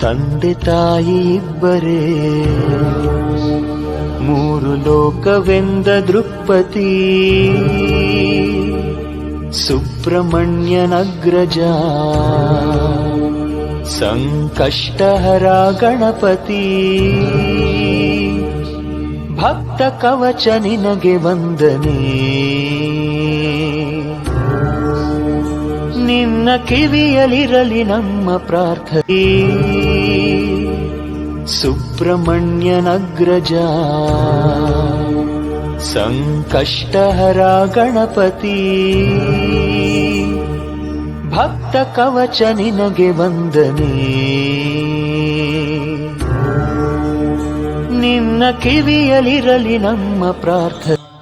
ತಂದೆ ತಾಯಿ ಇಬ್ಬರೇ ಮೂರು ಲೋಕವೆಂದ ದೃಪತಿ ಸುಬ್ರಹ್ಮಣ್ಯನಗ್ರಜ ಸಂಕಷ್ಟಹರ ಗಣಪತಿ ಭಕ್ತ ಕವಚ ನಿನಗೆ ವಂದನೆ. ನಿನ್ನ ಕಿವಿಯಲಿರಲಿ ನಮ್ಮ ಪ್ರಾರ್ಥನೆ. ಸುಬ್ರಹ್ಮಣ್ಯನಗ್ರಜ. ಸಂಕಷ್ಟಹರ ಗಣಪತಿ ಭಕ್ತ ಕವಚ ನಿನಗೆ ವಂದನೆ. ನಿನ್ನ ಕಿವಿಯಲಿರಲಿ ನಮ್ಮ ಪ್ರಾರ್ಥನೆ.